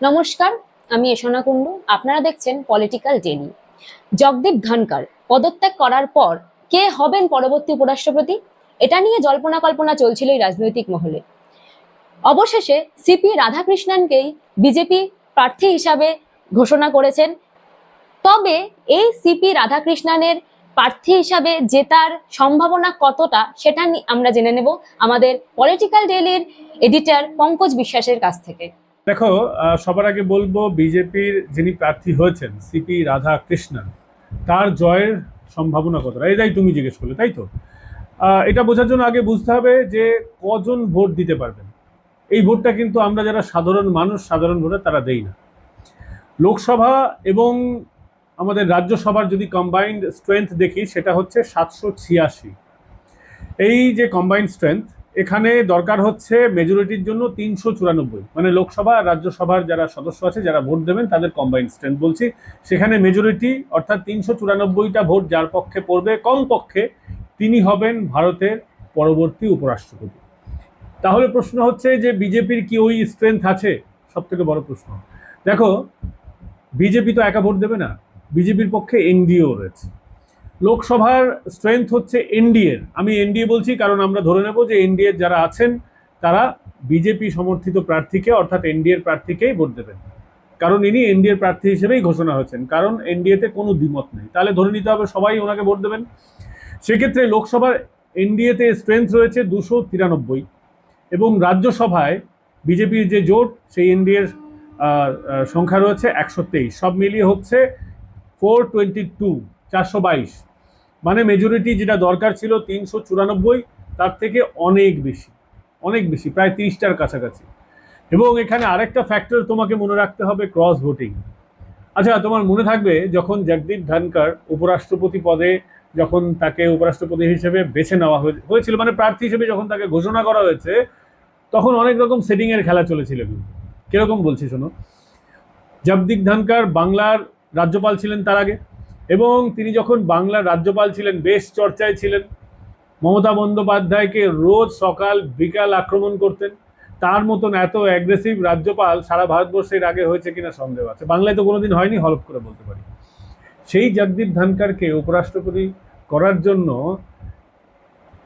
নমস্কার, আমি এশনা কুণ্ডু। আপনারা দেখছেন পলিটিক্যাল ডেলি জগদীপ ধনকর পদত্যাগ করার পর কে হবেন পরবর্তী উপরাষ্ট্রপতি? এটা নিয়ে জল্পনা কল্পনা চলছিল এই রাজনৈতিক মহলে। অবশেষে সিপি রাধাকৃষ্ণনকেই বিজেপি প্রার্থী হিসাবে ঘোষণা করেছেন। তবে এই সিপি রাধাকৃষ্ণনের প্রার্থী হিসাবে জেতার সম্ভাবনা কতটা, সেটা আমরা জেনে নেব আমাদের পলিটিক্যাল ডেলির এডিটর পঙ্কজ বিশ্বাসের কাছ থেকে। দেখো সবার আগে বলব বিজেপির যিনি প্রার্থী হয়েছেন, সিপি রাধা কৃষ্ণন তার জয়ের সম্ভাবনা কতটা? এটাই তুমি জিজ্ঞেস করলে, তাই তো? এটা বোঝার জন্য আগে বুঝতে হবে যে কজন ভোট দিতে পারবেন। এই ভোটটা কিন্তু আমরা যারা সাধারণ মানুষ, সাধারণ ভোটার, তারা দেই না। লোকসভা এবং আমাদের রাজ্যসভার যদি কম্বাইন্ড স্ট্রেংথ দেখি, সেটা হচ্ছে সাতশো ছিয়াশি। এই যে কম্বাইন্ড স্ট্রেংথ এখানে দরকার হচ্ছে মেজরিটির জন্য তিনশো চুরানব্বই। মানে লোকসভা রাজ্যসভার যারা সদস্য আছে, যারা ভোট দেবেন, তাদের কম্বাইন্ড স্ট্রেন্থ বলছি। সেখানে মেজরিটি অর্থাৎ তিনশো চুরানব্বইটা ভোট যার পক্ষে পড়বে কম পক্ষে তিনি হবেন ভারতের পরবর্তী উপরাষ্ট্রপতি। তাহলে প্রশ্ন হচ্ছে যে বিজেপির কি ওই স্ট্রেংথ আছে? সব থেকে বড় প্রশ্ন। দেখো, বিজেপি তো একা ভোট দেবে না। বিজেপির পক্ষে এনডিও রয়েছে। লোকসভার স্ট্রেংথ হচ্ছে এনডিএর। আমি এনডিএ বলছি কারণ আমরা ধরে নেব যে এনডিএর যারা আছেন, তারা বিজেপি সমর্থিত প্রার্থীকে অর্থাৎ এনডিএর প্রার্থীকেই ভোট দেবেন। কারণ ইনি এনডিএর প্রার্থী হিসেবেই ঘোষণা হয়েছেন। কারণ এনডিএতে কোনো দ্বিমত নেই। তাহলে ধরে নিতে হবে সবাই ওনাকে ভোট দেবেন। সেক্ষেত্রে লোকসভার এনডিএতে স্ট্রেংথ রয়েছে দুশো তিরানব্বই এবং রাজ্যসভায় বিজেপির যে জোট, সেই এনডিএর সংখ্যা রয়েছে একশো তেইশ। সব মিলিয়ে হচ্ছে ফোর টোয়েন্টি টু চারশো বাইশ। মানে মেজরিটি যেটা দরকার ছিল তিনশো চুরানব্বই, তার থেকে অনেক বেশি অনেক বেশি, প্রায় তিরিশটার কাছাকাছি। এবং এখানে আরেকটা ফ্যাক্টর তোমাকে মনে রাখতে হবে ক্রস ভোটিং আচ্ছা তোমার মনে থাকবে যখন জগদীপ ধনকর উপরাষ্ট্রপতি পদে যখন তাকে উপরাষ্ট্রপতি হিসেবে বেছে নেওয়া হয়ে- হয়েছিল মানে প্রার্থী হিসেবে যখন তাকে ঘোষণা করা হয়েছে, তখন অনেক রকম সেটিংয়ের খেলা চলেছিল। কিন্তু কীরকম বলছি শোনো? জগদীপ ধনকর বাংলার রাজ্যপাল ছিলেন তার আগে। এবং তিনি যখন বাংলার রাজ্যপাল ছিলেন, বেশ চর্চায় ছিলেন। মমতা বন্দ্যোপাধ্যায়কে রোজ সকাল বিকাল আক্রমণ করতেন। তার মতন এত অ্যাগ্রেসিভ রাজ্যপাল সারা ভারতবর্ষের আগে হয়েছে কিনা সন্দেহ আছে। বাংলায় তো কোনোদিন হয়নি, হলফ করে বলতে পারি। সেই জগদীপ ধানকারকে উপরাষ্ট্রপতি করার জন্য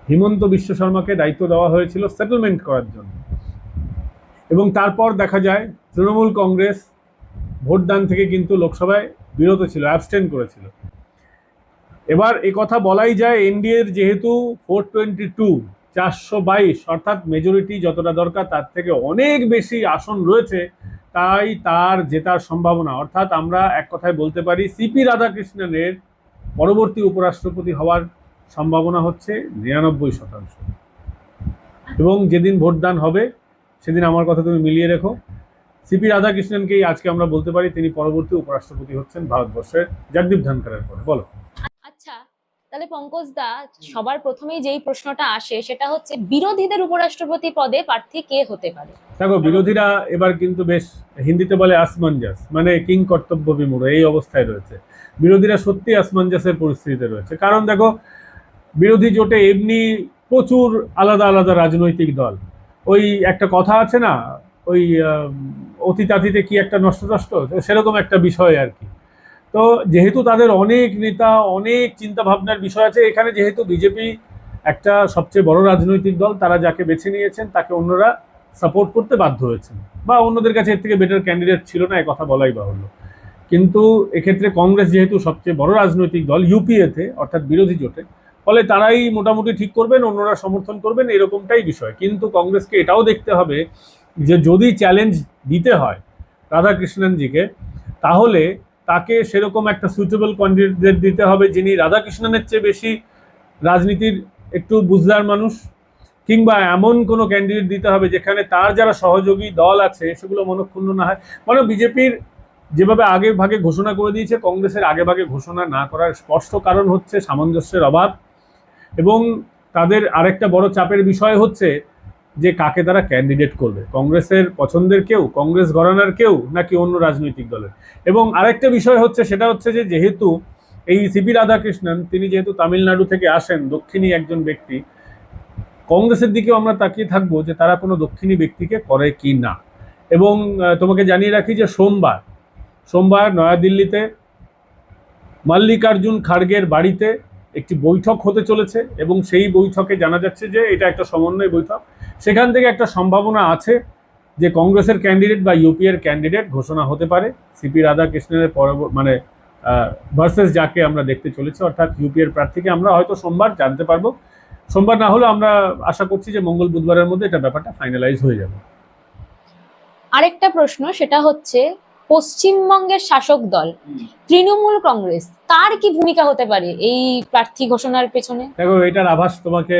হিমন্ত বিশ্ব শর্মাকে দায়িত্ব দেওয়া হয়েছিল সেটেলমেন্ট করার জন্য। এবং তারপর দেখা যায়, তৃণমূল কংগ্রেস ভোটদান থেকে কিন্তু লোকসভায় বিরত ছিল অ্যাবস্টেন করেছিল। এবার এ কথা বলাই যায় এনডিএর যেহেতু ফোর টোয়েন্টি টু চারশো বাইশ, অর্থাৎ মেজরিটি যতটা দরকার তার থেকে অনেক বেশি আসন রয়েছে, তাই তার জেতার সম্ভাবনা। অর্থাৎ আমরা এক কথায় বলতে পারি সিপি রাধাকৃষ্ণনের পরবর্তী উপরাষ্ট্রপতি হওয়ার সম্ভাবনা হচ্ছে নিরানব্বই শতাংশ। এবং যেদিন ভোটদান হবে, সেদিন আমার কথা তুমি মিলিয়ে রেখো। সিপি রাধাকৃষ্ণনকেই আজকে আমরা বলতে পারি তিনি পরবর্তী উপরাষ্ট্রপতি হচ্ছেন ভারতবর্ষের জগদীপ ধনকরের পরে বলো। আচ্ছা তাহলে পঙ্কজ দা সবার প্রথমেই যেই প্রশ্নটা আসে সেটা হচ্ছে বিরোধীদের উপরাষ্ট্রপতি পদে প্রার্থী কে হতে পারে? দেখো বিরোধীরা এবার কিন্তু বেশ হিন্দিতে বলে আসমানজাস মানে কিং কর্তব্য বিমূঢ় এই অবস্থায় রয়েছে। বিরোধীরা সত্যি আসমানজাসের পরিস্থিতিতে রয়েছে। কারণ দেখো বিরোধী জোটে এমনি প্রচুর আলাদা আলাদা রাজনৈতিক দল। ওই একটা কথা আছে না ওই অতীতাতীতে কি একটা নষ্ট নষ্ট সেরকম একটা বিষয় আর কি। তো যেহেতু তাদের অনেক নেতা, অনেক চিন্তা ভাবনার বিষয় আছে, এখানে যেহেতু বিজেপি একটা সবচেয়ে বড় রাজনৈতিক দল, তারা যাকে বেছে নিয়েছেন, তাকে অন্যরা সাপোর্ট করতে বাধ্য হয়েছেন। বা অন্যদের কাছে এর থেকে বেটার ক্যান্ডিডেট ছিল না কথা বলাই বাহুল্য। কিন্তু এক্ষেত্রে কংগ্রেস যেহেতু সবচেয়ে বড় রাজনৈতিক দল ইউপিএতে অর্থাৎ বিরোধী জোটে, ফলে তারাই মোটামুটি ঠিক করবেন, অন্যরা সমর্থন করবেন, এরকমটাই বিষয়। কিন্তু কংগ্রেসকে এটাও দেখতে হবে যে যদি চ্যালেঞ্জ দিতে হয় রাধাকৃষ্ণনজিকে, তাহলে তাকে সেরকম একটা সুইটেবল ক্যান্ডিডেট দিতে হবে যিনি রাধাকৃষ্ণনের চেয়ে বেশি রাজনীতির একটু বুঝদার মানুষ, কিংবা এমন কোনো ক্যান্ডিডেট দিতে হবে যেখানে তার যারা সহযোগী দল আছে, সেগুলো মনক্ষুণ্ণ না হয়। মানে বিজেপির যেভাবে আগে ভাগে ঘোষণা করে দিয়েছে, কংগ্রেসের আগে ভাগে ঘোষণা না করার স্পষ্ট কারণ হচ্ছে সামঞ্জস্যের অভাব এবং তাদের আরেকটা বড় চাপের বিষয় হচ্ছে যে কাকে তারা ক্যান্ডিডেট করবে? কংগ্রেসের পছন্দের কেউ, কংগ্রেস ঘরানার কেউ, নাকি অন্য রাজনৈতিক দলের? এবং আরেকটা বিষয় হচ্ছে, সেটা হচ্ছে যে যেহেতু এই সিপি রাধাকৃষ্ণন, তিনি যেহেতু তামিলনাড়ু থেকে আসেন, দক্ষিণী একজন ব্যক্তি, কংগ্রেসের দিকেও আমরা তাকিয়ে থাকব যে তারা কোনো দক্ষিণী ব্যক্তিকে করে কি না। এবং তোমাকে জানিয়ে রাখি যে সোমবার সোমবার নয়াদিল্লিতে মাল্লিকার্জুন খাড়গের বাড়িতে একটি বৈঠক হতে চলেছে এবং সেই বৈঠকে জানা যাচ্ছে যে এটা একটা সমন্বয় বৈঠক। সেখান থেকে একটা সম্ভাবনা আছে যে কংগ্রেসের ক্যান্ডিডেট বা ইউপিএর ক্যান্ডিডেট ঘোষণা হতে পারে। সিপি রাধাকৃষ্ণের পরব মানে ভার্সেস যাকে আমরা দেখতে চলেছি, অর্থাৎ ইউপিএর প্রার্থীকে আমরা হয়তো সোমবার জানতে পারব। সোমবার না হলেও আমরা আশা করছি যে মঙ্গল বুধবারের মধ্যে এটা ব্যাপারটা ফাইনালাইজ হয়ে যাবে। আরেকটা প্রশ্ন, সেটা হচ্ছে পশ্চিমবঙ্গের শাসক দল তৃণমূল কংগ্রেস তার কি ভূমিকা হতে পারে এই প্রার্থী ঘোষণার পেছনে? দেখো এটার আভাস তোমাকে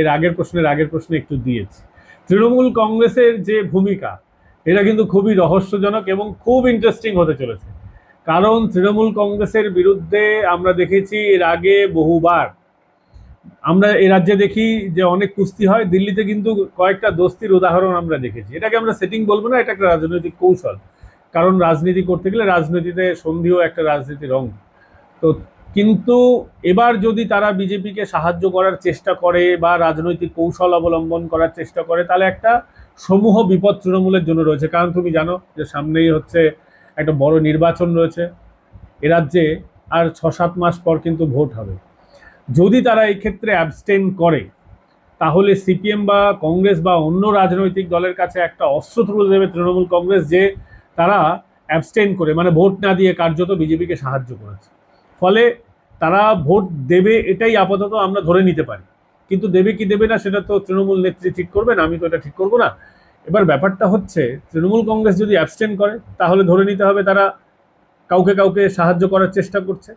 এর আগের প্রশ্নের আগের প্রশ্নে একটু দিয়েছি। তৃণমূল কংগ্রেসের যে ভূমিকা এটা কিন্তু খুবই রহস্যজনক এবং খুব ইন্টারেস্টিং হতে চলেছে। কারণ তৃণমূল কংগ্রেসের বিরুদ্ধে আমরা দেখেছি এর আগে বহুবার। আমরা এ রাজ্যে দেখি যে অনেক কুস্তি হয় দিল্লিতে কিন্তু কয়েকটা দোস্তির উদাহরণ আমরা দেখেছি। এটাকে আমরা সেটিং বলব না এটা একটা রাজনৈতিক কৌশল। কারণ রাজনীতি করতে গেলে রাজনীতিতে সন্ধিও একটা রাজনীতির রং। তো কিন্তু এবার যদি তারা বিজেপিকে সাহায্য করার চেষ্টা করে বা রাজনৈতিক কৌশল অবলম্বন করার চেষ্টা করে, তাহলে একটা সমূহ বিপদ তৃণমূলের জন্য রয়েছে। কারণ তুমি জানো যে সামনেই হচ্ছে একটা বড় নির্বাচন রয়েছে এ রাজ্যে, আর ছ সাত মাস পর কিন্তু ভোট হবে। যদি তারা এই ক্ষেত্রে অ্যাবস্টেন করে, তাহলে সিপিএম বা কংগ্রেস বা অন্য রাজনৈতিক দলের কাছে একটা অস্ত্র তুলে দেবে তৃণমূল কংগ্রেস যে তারা অ্যাবস্টেন করে মানে ভোট না দিয়ে কার্যত বিজেপিকে সাহায্য করেছে। ফলে তারা ভোট দেবে এটাই আপাতত আমরা ধরে নিতে পারি। কিন্তু দেবে কি দেবে না সেটা তো তৃণমূল নেত্রী ঠিক করবেন, আমি তো এটা ঠিক করব না। এবার ব্যাপারটা হচ্ছে, তৃণমূল কংগ্রেস যদি অ্যাবস্টেন করে, তাহলে ধরে নিতে হবে তারা কাউকে কাউকে সাহায্য করার চেষ্টা করছে।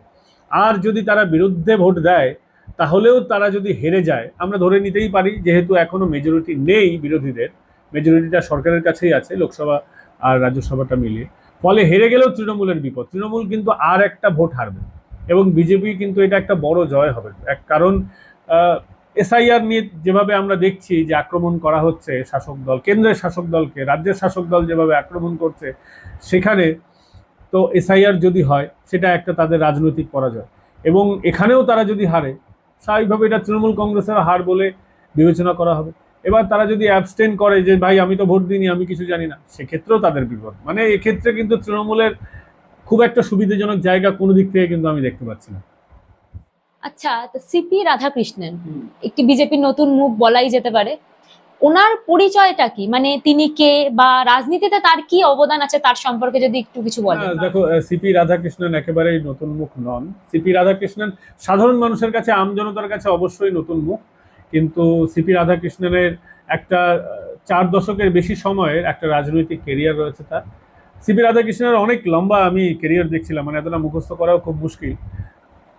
আর যদি তারা বিরুদ্ধে ভোট দেয়, তাহলেও তারা যদি হেরে যায়, আমরা ধরে নিতেই পারি, যেহেতু এখনও মেজরিটি নেই বিরোধীদের মেজরিটিটা সরকারের কাছেই আছে, লোকসভা আর রাজ্যসভাটা মিলিয়ে। ফলে হেরে গেলেও তৃণমূলের বিপদ। তৃণমূল কিন্তু আর একটা ভোট হারবে। এবং বিজেপি কিন্তু এটা একটা বড় জয় হবে। এক কারণ এসআইআর নিয়ে যেভাবে আমরা দেখছি যে আক্রমণ করা হচ্ছে শাসক দল, কেন্দ্রের শাসক দলকে, রাজ্যের শাসক দল যেভাবে আক্রমণ করছে, সেখানে তো এসআইআর যদি হয়, সেটা একটা তাদের রাজনৈতিক পরাজয়। এবং এখানেও তারা যদি হারে, স্বাভাবিকভাবে এটা তৃণমূল কংগ্রেসের হার বলে বিবেচনা করা হবে। এবার তারা যদি অ্যাবস্টেন করে যে ভাই আমি তো ভোট দিইনি আমি কিছু জানি না সেক্ষেত্রেও তাদের বিপদ। মানে এক্ষেত্রে কিন্তু তৃণমূলের খুব একটা সুবিধাজনক জায়গা কোনো দিক থেকে কিন্তু আমি দেখতে পাচ্ছি না। আচ্ছা তো সিপি রাধাকৃষ্ণন একটি বিজেপির নতুন মুখ বলাই যেতে পারে। ওনার পরিচয়টা কি? মানে তিনি কে বা রাজনীতিতে তার কি অবদান আছে তার সম্পর্কে যদি একটু কিছু বলেন। হ্যাঁ, দেখো সিপি রাধাকৃষ্ণন একেবারেই নতুন মুখ নন। সিপি রাধাকৃষ্ণন সাধারণ মানুষের কাছে আমজনতার কাছে অবশ্যই নতুন মুখ। কিন্তু সিপি রাধাকৃষ্ণনের একটা, চার দশকের বেশি সময়ের একটা রাজনৈতিক কেরিয়ার রয়েছে তার। সিপি রাধাকৃষ্ণের অনেক লম্বা আমি কেরিয়ার দেখছিলাম মানে এতটা মুখস্থ করাও খুব মুশকিল।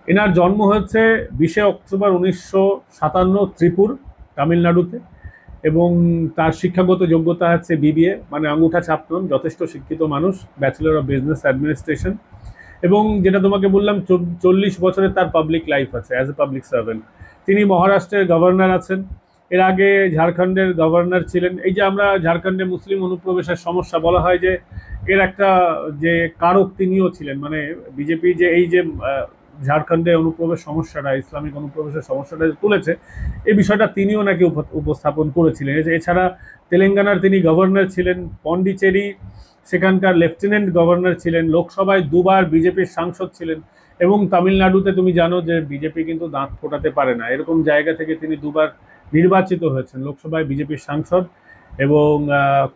এনার জন্ম হয়েছে বিশে অক্টোবর উনিশশো সাতান্ন ত্রিপুর, তামিলনাড়ুতে, এবং তার শিক্ষাগত যোগ্যতা হচ্ছে বিবিএ মানে আঙ্গুঠা ছাপনম যথেষ্ট শিক্ষিত মানুষ ব্যাচেলর অফ বিজনেস অ্যাডমিনিস্ট্রেশন এবং যেটা তোমাকে বললাম চল্লিশ বছরের তার পাবলিক লাইফ আছে অ্যাজ এ পাবলিক সার্ভেন্ট তিনি মহারাষ্ট্রের গভর্নর আছেন। এর আগে ঝাড়খণ্ডের গভর্নর ছিলেন। এই যে আমরা ঝাড়খণ্ডে মুসলিম অনুপ্রবেশের সমস্যা বলা হয় যে, এর একটা যে কারক তিনিও ছিলেন মানে বিজেপি যে এই যে ঝাড়খণ্ডে অনুপ্রবেশ সমস্যাটা, ইসলামিক অনুপ্রবেশের সমস্যাটা তুলেছে, এই বিষয়টা তিনিও নাকি উপ- উপস্থাপন করেছিলেন। এছাড়া তেলেঙ্গানার তিনি গভর্নর ছিলেন, পন্ডিচেরি, সেখানকার লেফটেন্যান্ট গভর্নর ছিলেন, লোকসভায় দুবার বিজেপির সাংসদ ছিলেন এবং তামিলনাড়ুতে তুমি জানো যে বিজেপি কিন্তু দাঁত ফোটাতে পারে না। এরকম জায়গা থেকে তিনি দুবার নির্বাচিত হয়েছেন, লোকসভায় বিজেপির সাংসদ এবং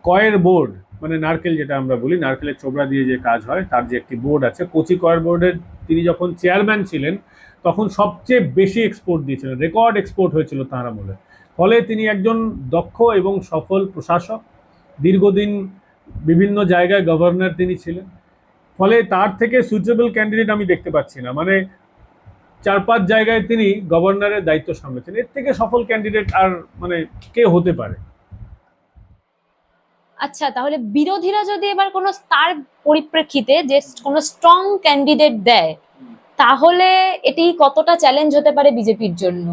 কয়ের বোর্ড মানে নারকেল যেটা আমরা বলি, নারকেলের চোবড়া দিয়ে যে কাজ হয়, তার যে একটি বোর্ড আছে, কোচি কয়ের বোর্ডের তিনি যখন চেয়ারম্যান ছিলেন, তখন সবচেয়ে বেশি এক্সপোর্ট দিয়েছিলেন রেকর্ড এক্সপোর্ট হয়েছিল তাঁর আমলে। ফলে তিনি একজন দক্ষ এবং সফল প্রশাসক, দীর্ঘদিন বিভিন্ন জায়গায় গভর্নর তিনি ছিলেন ফলে তার থেকে সুইটেবল ক্যান্ডিডেট আমি দেখতে পাচ্ছি না। মানে চার পাঁচ জায়গায় তিনি গভর্নরের দায়িত্ব সামলেছেন। এর থেকে সফল ক্যান্ডিডেট আর মানে কে হতে পারে? আচ্ছা তাহলে বিরোধীরা যদি এবার কোনো তার পরিপ্রেক্ষিতে যে কোনো স্ট্রং ক্যান্ডিডেট দেয় তাহলে এটি কতটা চ্যালেঞ্জ হতে পারে বিজেপির জন্য?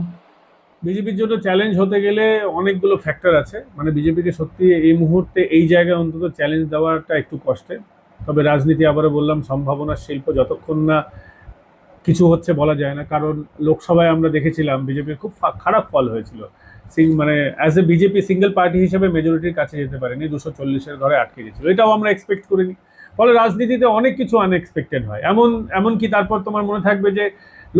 বিজেপির জন্য চ্যালেঞ্জ হতে গেলে অনেকগুলো ফ্যাক্টর আছে। মানে বিজেপিকে সত্যি এই মুহূর্তে এই জায়গায় অন্তত চ্যালেঞ্জ দেওয়াটা একটু কষ্টের। তবে রাজনীতি আবারও বললাম, সম্ভাবনার শিল্প যতক্ষণ না কিছু হচ্ছে বলা যায় না, কারণ লোকসভায় আমরা দেখেছিলাম বিজেপির খুব খারাপ ফল হয়েছিল। সিং- মানে as a BJP single party হিসেবে মেজরিটির কাছে যেতে পারেনি, দুশো চল্লিশের ঘরে আটকে গেছিল। এটাও আমরা এক্সপেক্ট করিনি। ফলে রাজনীতিতে অনেক কিছু আনএক্সপেক্টেড হয়। এমন এমনকি তারপর তোমার মনে থাকবে যে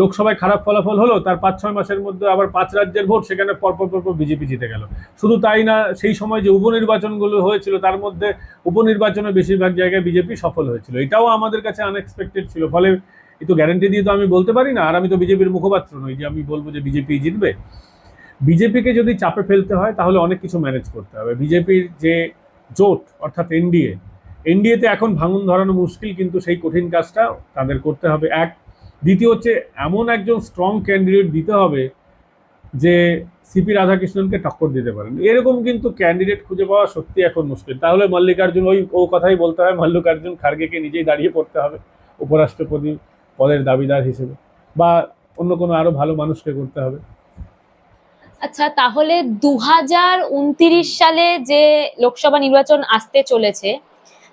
লোকসভায় খারাপ ফলাফল হলো, তার পাঁচ ছয় মাসের মধ্যে আবার পাঁচ রাজ্যের ভোট, সেখানে পরপর পরপর বিজেপি জিতে গেল। শুধু তাই না, সেই সময় যে উপনির্বাচনগুলো হয়েছিল, তার মধ্যে উপনির্বাচনে বেশিরভাগ জায়গায় বিজেপি সফল হয়েছিল। এটাও আমাদের কাছে আনএক্সপেক্টেড ছিল, ফলে এই তো গ্যারান্টি দিয়ে তো আমি বলতে পারি না, আর আমি তো বিজেপির মুখপাত্র নই যে আমি বলব যে বিজেপি জিতবে। বিজেপিকে যদি চাপে ফেলতে হয়, তাহলে অনেক কিছু ম্যানেজ করতে হবে। বিজেপির যে জোট, অর্থাৎ এনডিএ এনডিএতে এখন ভাঙন ধরানো মুশকিল, কিন্তু সেই কঠিন কাজটা তাদের করতে হবে। এক দ্বিতীয় হচ্ছে, এমন একজন স্ট্রং ক্যান্ডিডেট দিতে হবে যে সিপি রাধাকৃষ্ণনকে টক্কর দিতে পারেন। এরকম কিন্তু ক্যান্ডিডেট খুঁজে পাওয়া সত্যি এখন মুশকিল। তাহলে মল্লিকার্জুন, ওই ও কথাই বলতে হয়, মল্লিকার্জুন খার্গেকে নিজেই দাঁড়িয়ে পড়তে হবে উপরাষ্ট্রপতি পদের দাবিদার হিসেবে বা অন্য কোনো আরও ভালো মানুষকে করতে হবে। আচ্ছা তাহলে দু সালে যে লোকসভা নির্বাচন আসতে চলেছে,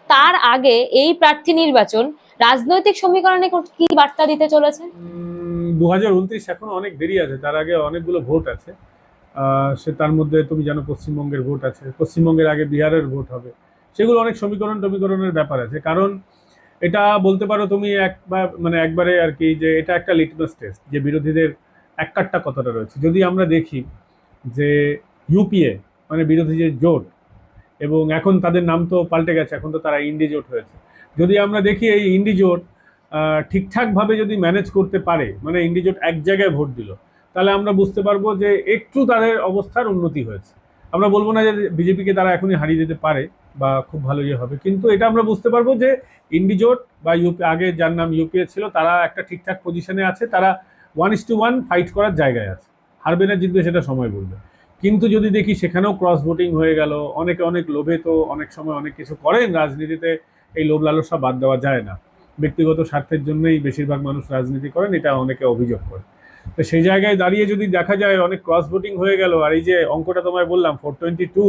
তার আগে এই প্রার্থী নির্বাচন রাজনৈতিক সমীকরণে কি বার্তা দিতে চলেছে? দু হাজার উনত্রিশ এখনও অনেক দেরি আছে। তার আগে অনেকগুলো ভোট আছে। সে তার মধ্যে তুমি জানো পশ্চিমবঙ্গের ভোট আছে। পশ্চিমবঙ্গের আগে বিহারের ভোট হবে। সেগুলো অনেক সমীকরণ টমীকরণের ব্যাপার আছে। কারণ এটা বলতে পারো তুমি একবার মানে একবারে আর কি যে এটা একটা লিটমাস টেস্ট যে বিরোধীদের এক কাট্টা কতটা রয়েছে। যদি আমরা দেখি যে ইউপিএ মানে বিরোধী যে জোট, এবং এখন তাদের নাম তো পাল্টে গেছে, এখন তো তারা ইন্ডি জোট হয়েছে। যদি আমরা দেখি এই ইন্ডিজোট ঠিকঠাকভাবে যদি ম্যানেজ করতে পারে মানে ইন্ডিজোট এক জায়গায় ভোট দিল, তাহলে আমরা বুঝতে পারব যে একটু তাদের অবস্থার উন্নতি হয়েছে। আমরা বলব না যে বিজেপিকে তারা এখনই হারিয়ে দিতে পারে বা খুব ভালো ইয়ে হবে, কিন্তু এটা আমরা বুঝতে পারব যে ইন্ডিজোট বা ইউপি আগে যার নাম ইউপিএ ছিল, তারা একটা ঠিকঠাক পজিশনে আছে, তারা one is to one fight করার জায়গায় আছে। হারবে না জিতবে সেটা সময় বলবে। কিন্তু যদি দেখি সেখানেও ক্রস ভোটিং হয়ে গেল, অনেকে অনেক লোভে তো অনেক সময় অনেক কিছু করেন রাজনীতিতে এই লোভ লালসা বাদ দেওয়া যায় না। ব্যক্তিগত স্বার্থের জন্যই বেশিরভাগ মানুষ রাজনীতি করেন, এটা অনেকে অভিযোগ করে। তো সেই জায়গায় দাঁড়িয়ে যদি দেখা যায়, অনেক ক্রস ভোটিং হয়ে গেল, আর এই যে অঙ্কটা তোমায় বললাম ফোর টোয়েন্টি টু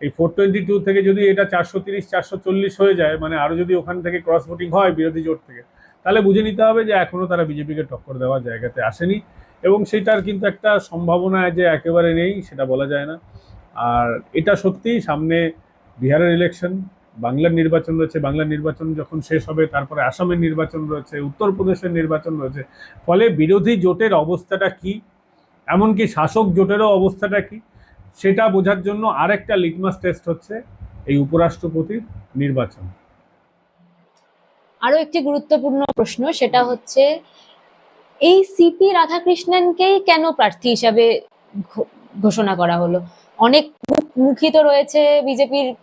এই ফোর টোয়েন্টি টু থেকে যদি এটা চারশো তিরিশ, চারশো চল্লিশ হয়ে যায় মানে আরও যদি ওখান থেকে ক্রস ভোটিং হয়, বিরোধী জোট থেকে, তাহলে বুঝে নিতে হবে যে এখনও তারা বিজেপিকে টক্কর দেওয়ার জায়গাতে আসেনি এবং সেটার কিন্তু একটা সম্ভাবনা যে একেবারে নেই, সেটা বলা যায় না। আর এটা সত্যি সামনে বিহারের ইলেকশন বাংলার নির্বাচন রয়েছে, বাংলার নির্বাচন যখন শেষ হবে, তারপরে আসামের নির্বাচন রয়েছে, উত্তরপ্রদেশের নির্বাচন রয়েছে, ফলে বিরোধী জোটের অবস্থাটা কি? এমনকি শাসক জোটেরও অবস্থাটা কি? সেটা বোঝার জন্য আরেকটা লিটমাস টেস্ট হচ্ছে এই উপরাষ্ট্রপতির নির্বাচন। আরও একটি গুরুত্বপূর্ণ প্রশ্ন, সেটা হচ্ছে, এই সিপি রাধাকৃষ্ণনকেই কেন প্রার্থী হিসাবে ঘোষণা করা হলো? অনেক মুখ- মুখী তো রয়েছে বিজেপির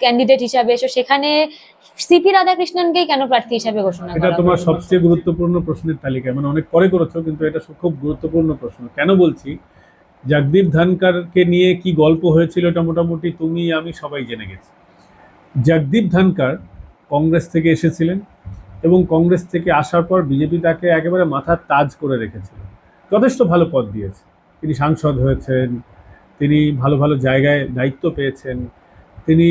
ক্যান্ডিডেট হিসাবে এসো সেখানে সিপি রাধাকৃষ্ণনকেই কেন প্রার্থী হিসাবে ঘোষণা এটা তোমার সবচেয়ে গুরুত্বপূর্ণ প্রশ্নের তালিকায় মানে অনেক পরে করেছ কিন্তু এটা খুব গুরুত্বপূর্ণ প্রশ্ন। কেন বলছি? জগদীপ ধনকরকে নিয়ে কি গল্প হয়েছিল এটা মোটামুটি তুমি আমি সবাই জেনে গেছি। জগদীপ ধনকর কংগ্রেস থেকে এসেছিলেন এবং কংগ্রেস থেকে আসার পর বিজেপি তাকে একেবারে মাথার তাজ করে রেখেছিল। যথেষ্ট ভালো পদ দিয়েছে। তিনি সাংসদ হয়েছেন তিনি ভালো ভালো জায়গায় দায়িত্ব পেয়েছেন। তিনি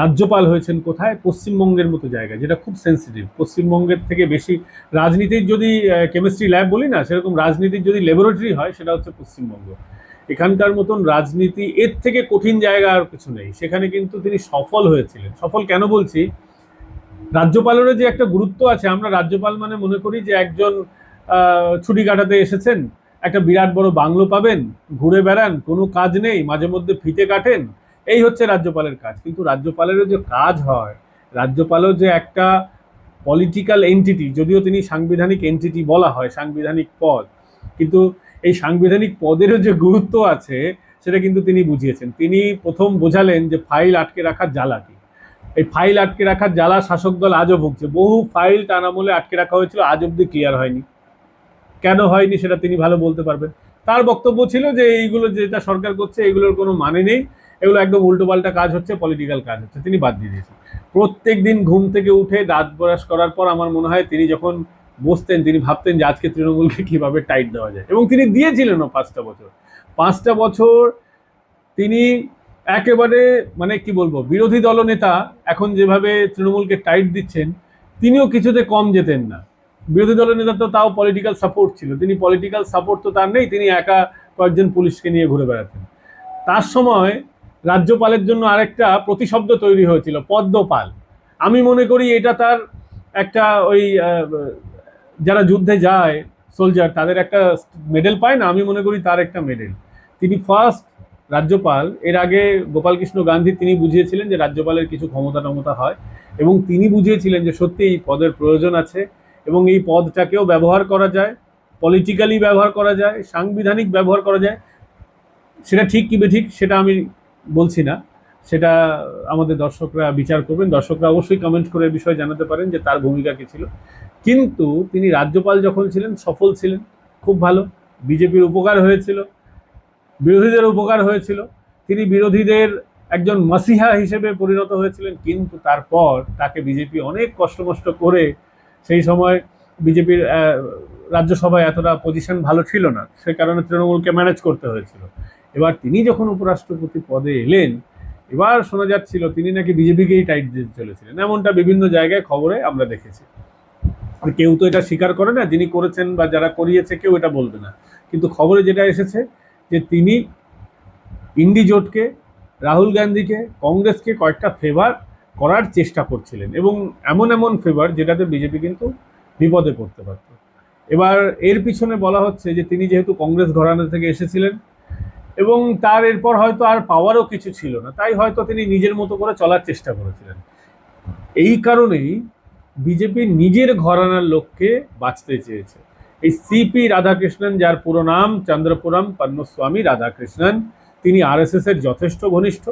রাজ্যপাল হয়েছেন কোথায়? পশ্চিমবঙ্গের মতো জায়গায়, যেটা খুব সেন্সিটিভ পশ্চিমবঙ্গের থেকে বেশি রাজনীতির যদি কেমিস্ট্রি ল্যাব বলি না, সেরকম রাজনীতির যদি ল্যাবরেটরি হয়, সেটা হচ্ছে পশ্চিমবঙ্গ। এখানকার মতন রাজনীতি, এর থেকে কঠিন জায়গা আর কিছু নেই। সেখানে কিন্তু তিনি সফল হয়েছিলেন। সফল কেন বলছি? রাজ্যপালেরও যে একটা গুরুত্ব আছে, আমরা রাজ্যপাল মানে মনে করি যে একজন ছুটি কাটাতে এসেছেন, একটা বিরাট বড় বাংলো পাবেন, ঘুরে বেড়ান, কোনো কাজ নেই, মাঝে মধ্যে ফিতে কাটেন এই হচ্ছে রাজ্যপালের কাজ। কিন্তু রাজ্যপালেরও যে কাজ হয়, রাজ্যপালও যে একটা পলিটিক্যাল এন্টিটি যদিও তিনি সাংবিধানিক এন্টিটি বলা হয়, সাংবিধানিক পদ, কিন্তু এই সাংবিধানিক পদেরও যে গুরুত্ব আছে, সেটা কিন্তু তিনি বুঝিয়েছেন। তিনি প্রথম বোঝালেন যে ফাইল আটকে রাখার জ্বালা কি। এই ফাইল আটকে রাখার জ্বালা শাসক দল আজও ভুগছে। বহু ফাইল আমলে আটকে রাখা হয়েছিল, আজ অব্দি ক্লিয়ার হয়নি। কেন হয়নি সেটা তিনি ভালো বলতে পারবেন। তার বক্তব্য ছিল যে এইগুলো যেটা সরকার করছে এগুলোর কোনো মানে নেই। এগুলো একদম উল্টোপাল্টা কাজ হচ্ছে পলিটিক্যাল কাজ হচ্ছে, তিনি বাদ দিয়ে দিয়েছেন। প্রত্যেক দিন ঘুম থেকে উঠে দাঁত ব্রাশ করার পর আমার মনে হয় তিনি যখন বসতেন, তিনি ভাবতেন যে আজকে তৃণমূলকে কীভাবে টাইট দেওয়া যায়। এবং তিনি দিয়েছিলেনও পাঁচটা বছর। পাঁচটা বছর তিনি একেবারে মানে কি বলব, বিরোধী দলনেতা, এখন যেভাবে তৃণমূলকে টাইট দিচ্ছেন, তিনিও কিছুতে কম যেতেন না। বিরোধী দলের নেতা তো তাও পলিটিক্যাল সাপোর্ট ছিল। তিনি পলিটিক্যাল সাপোর্ট তো তার নেই, তিনি একা কয়েকজন পুলিশকে নিয়ে ঘুরে বেড়াতেন। তার সময় রাজ্যপালের জন্য আরেকটা প্রতিশব্দ তৈরি হয়েছিল, পদ্মপাল। আমি মনে করি এটা তার একটা ওই যারা যুদ্ধে যায় সোলজার তাদের একটা মেডেল পায় না, আমি মনে করি তার একটা মেডেল তিনি ফার্স্ট রাজ্যপাল, এর আগে গোপালকৃষ্ণ গান্ধী তিনি বুঝিয়েছিলেন যে রাজ্যপালের কিছু ক্ষমতা টমতা হয় এবং তিনি বুঝিয়েছিলেন যে সত্যি এই পদের প্রয়োজন আছে এবং এই পদটাকেও ব্যবহার করা যায় পলিটিক্যালি ব্যবহার করা যায়, সাংবিধানিক ব্যবহার করা যায়। সেটা ঠিক কি বেঠিক সেটা আমি বলছি না, সেটা আমাদের দর্শকরা বিচার করবেন। দর্শকরা অবশ্যই কমেন্ট করে বিষয়ে জানাতে পারেন যে তার ভূমিকা কী ছিল। কিন্তু তিনি রাজ্যপাল যখন ছিলেন, সফল ছিলেন, খুব ভালো। বিজেপির উপকার হয়েছিল, বিরোধীদের উপকার হয়েছিল। তিনি বিরোধীদের একজন মাসিহা হিসেবে পরিণত হয়েছিলেন, কিন্তু তারপর তাকে বিজেপি অনেক কষ্ট মষ্ট করে সেই সময় বিজেপির রাজ্যসভায় এতটা পজিশন ভালো ছিল না। সে কারণে তৃণমূলকে ম্যানেজ করতে হয়েছিল। এবার তিনি যখন উপরাষ্ট্রপতি পদে এলেন, এবার শোনা যাচ্ছিল তিনি নাকি বিজেপিকেই টাইট দিতে চলেছিলেন। এমনটা বিভিন্ন জায়গায় খবরে আমরা দেখেছি। কেউ তো এটা স্বীকার করে না, যিনি করেছেন বা যারা করিয়েছে কেউ এটা বলবে না। কিন্তু খবরে যেটা এসেছে যে তিনি ইন্ডি জোটকে, রাহুল গান্ধীকে, কংগ্রেসকে কয়েকটা ফেভার করার চেষ্টা করছিলেন। এবং এমন এমন ফেভার যেটাতে বিজেপি কিন্তু বিপদে পড়তে পারত। এবার এর পিছনে বলা হচ্ছে যে তিনি যেহেতু কংগ্রেস ঘরানা থেকে এসেছিলেন এবং তার এরপর হয়তো আর পাওয়ারও কিছু ছিল না। তাই হয়তো তিনি নিজের মতো করে চলার চেষ্টা করেছিলেন। এই কারণেই বিজেপি নিজের ঘরানার লোককে বাঁচতে চেয়েছে। এই সিপি রাধাকৃষ্ণন, যার পুরো নাম চন্দ্রপুরম, পদ্মস্বামী রাধাকৃষ্ণন, তিনি আরএসএস এর যথেষ্ট ঘনিষ্ঠ।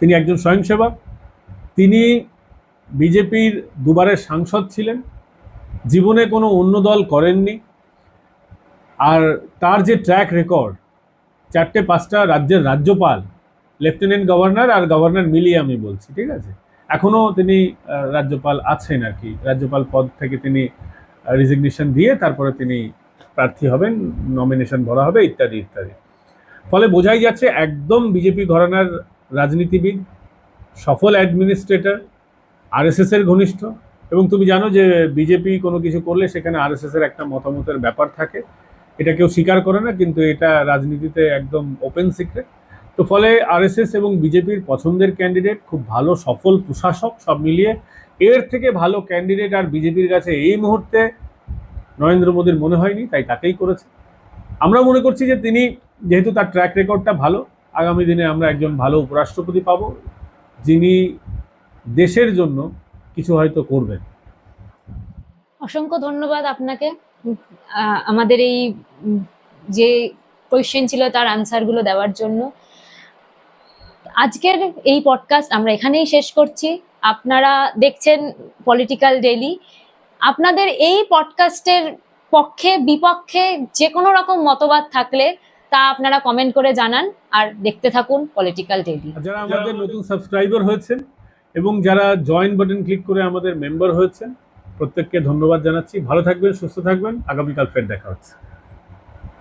তিনি একজন স্বয়ংসেবক। তিনি বিজেপির দুবারের সাংসদ ছিলেন। জীবনে কোনো অন্য দল করেননি। আর তার যে ট্র্যাক রেকর্ড চারটে পাঁচটা রাজ্যের রাজ্যপাল, লেফটেন্যান্ট গভর্নর আর গভর্নর মিলিয়ে আমি বলছি, ঠিক আছে? এখনও তিনি রাজ্যপাল আছেন আর কি। রাজ্যপাল পদ থেকে তিনি রিজিগনেশন দিয়ে তারপরে তিনি প্রার্থী হবেন নমিনেশন ভরা হবে, ইত্যাদি ইত্যাদি। ফলে বোঝাই যাচ্ছে একদম বিজেপি ঘরানার রাজনীতিবিদ, সফল অ্যাডমিনিস্ট্রেটর আরএসএস এর ঘনিষ্ঠ। এবং তুমি জানো যে বিজেপি কোনো কিছু করলে সেখানে আরএসএস এর একটা মতামতের ব্যাপার থাকে। এটা কেউ স্বীকার করে না, কিন্তু এটা রাজনীতিতে একদম ওপেন সিক্রেট তো ফলে আরএসএস এবং বিজেপির পছন্দের ক্যান্ডিডেট খুব ভালো, সফল প্রশাসক সব মিলিয়ে এর থেকে ভালো ক্যান্ডিডেট আর বিজেপির কাছে এই মুহূর্তে নরেন্দ্র মোদীর মনে হয়নি, তাই তাকেই করেছে। আমরা মনে করছি যে তিনি যেহেতু তার ট্র্যাক রেকর্ডটা ভালো, আগামী দিনে আমরা একজন ভালো উপরাষ্ট্রপতি পাব, যিনি দেশের জন্য কিছু হয়তো করবেন। অসংখ্য ধন্যবাদ আপনাকে। আমাদের এই যে কোয়েশ্চেন ছিল তার আনসারগুলো দেওয়ার জন্য। আজকের এই পডকাস্ট আমরা এখানেই শেষ করছি। আপনারা দেখছেন পলিটিক্যাল ডেলি আপনাদের এই পডকাস্টের পক্ষে, বিপক্ষে যে কোনো রকম মতবাদ থাকলে তা আপনারা কমেন্ট করে জানান আর দেখতে থাকুন পলিটিক্যাল ডেলি যারা আমাদের নতুন সাবস্ক্রাইবার হয়েছেন এবং যারা জয়েন বাটন ক্লিক করে আমাদের মেম্বার হয়েছেন প্রত্যেককে ধন্যবাদ জানাচ্ছি। ভালো থাকবেন সুস্থ থাকবেন। আগামীকাল ফের দেখা হচ্ছে।